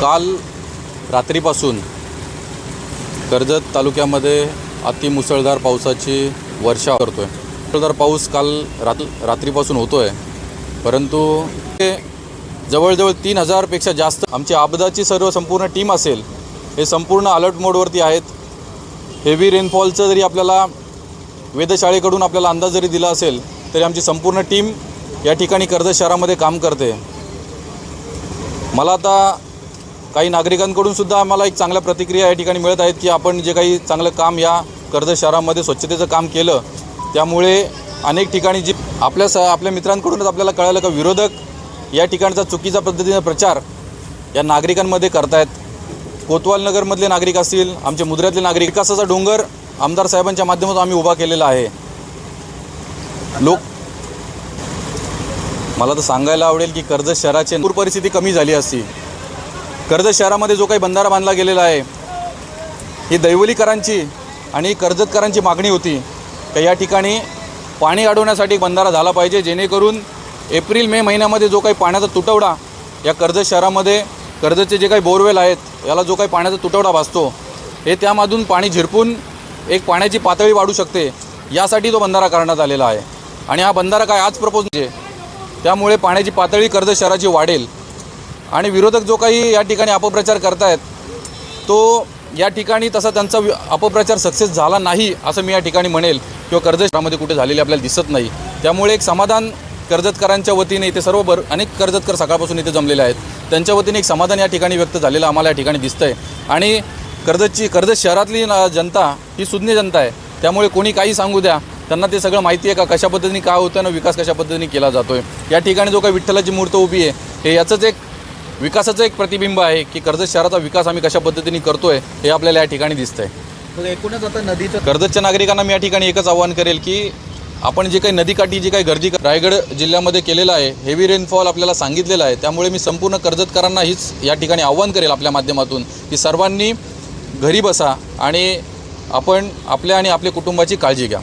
काल रात्रीपासून कर्जत तालुक्यामध्ये अतिमुसळधार पावसाची वर्षा करतो आहे मुसळधार पाऊस काल रात रात्रीपासून होतो आहे परंतु ते जवळजवळ तीन हजारपेक्षा जास्त आमची आपदाची सर्व संपूर्ण टीम असेल हे संपूर्ण अलर्ट मोडवरती आहेत. हेवी रेनफॉलचं जरी आपल्याला वेधशाळेकडून आपल्याला अंदाज जरी दिला असेल तरी आमची संपूर्ण टीम या ठिकाणी कर्जत शहरामध्ये काम करते. मला आता काही नागरिकांकडून सुद्धा आम्हाला एक चांगल्या प्रतिक्रिया या ठिकाणी मिळत आहेत की आपण जे काही चांगलं काम या कर्जत शहरामध्ये स्वच्छतेचं काम केलं त्यामुळे अनेक ठिकाणी जी आपल्या स आपल्या मित्रांकडूनच आपल्याला कळालं का विरोधक या ठिकाणचा चुकीचा पद्धतीने प्रचार या नागरिकांमध्ये करतायत. कोतवाल नगरमधले नागरिक असतील आमच्या मुद्र्यातले नागरिक विकासाचा डोंगर आमदार साहेबांच्या माध्यमातून आम्ही उभा केलेला आहे. लोक मला तर सांगायला आवडेल की कर्जत शहराची पूर परिस्थिती कमी झाली असती. कर्जत शहरामध्ये जो काही बंधारा बांधला गेलेला आहे ही दैवलीकरांची आणि कर्जतकरांची मागणी होती का या ठिकाणी पाणी अडवण्यासाठी एक बंधारा झाला पाहिजे जेणेकरून एप्रिल मे महिन्यामध्ये जो काही पाण्याचा तुटवडा या कर्जत शहरामध्ये कर्जतचे जे काही बोरवेल आहेत याला जो काही पाण्याचा तुटवडा भासतो हे त्यामधून पाणी झिरपून एक पाण्याची पातळी वाढू शकते यासाठी तो बंधारा करण्यात आलेला आहे. आणि हा बंधारा काय आज प्रपोज म्हणजे त्यामुळे पाण्याची पातळी कर्जत शहराची वाढेल. आणि विरोधक जो काही या ठिकाणी अपप्रचार करतायत तो या ठिकाणी तसा त्यांचा अपप्रचार सक्सेस झाला नाही असं मी या ठिकाणी म्हणेल. किंवा कर्जत शहरामध्ये कुठे झालेली आपल्याला दिसत नाही. त्यामुळे एक समाधान कर्जतकरांच्या वतीने इथे सर्व बर अनेक कर्जतकर सकाळपासून इथे जमलेले आहेत. त्यांच्या वतीने एक समाधान या ठिकाणी व्यक्त झालेलं आम्हाला या ठिकाणी दिसतं आहे आणि कर्जतची कर्जत शहरातली जनता ही सुज्ञ जनता आहे. त्यामुळे कोणी काही सांगू द्या. त्यांना ते सगळं माहिती आहे का कशा पद्धतीने काय होतं आणि विकास कशा पद्धतीने केला जातो आहे या ठिकाणी जो काही विठ्ठलाची मूर्त उभी आहे हे याचंच एक विकासाचं एक प्रतिबिंब आहे की कर्जत शहराचा विकास आम्ही कशा पद्धतीने करतोय हे आपल्याला या ठिकाणी दिसतंय. तर एकूणच आता नदीचं कर्जतच्या नागरिकांना मी या ठिकाणी एकच आवाहन करेल की आपण जे काही नदीकाठी जी काही गर्दी रायगड जिल्ह्यामध्ये केलेलं आहे हेवी रेनफॉल आपल्याला सांगितलेलं आहे त्यामुळे मी संपूर्ण कर्जतकरांना हीच या ठिकाणी आव्हान करेल आपल्या माध्यमातून की सर्वांनी घरी बसा आणि आपण आपल्या आणि आपल्या कुटुंबाची काळजी घ्या.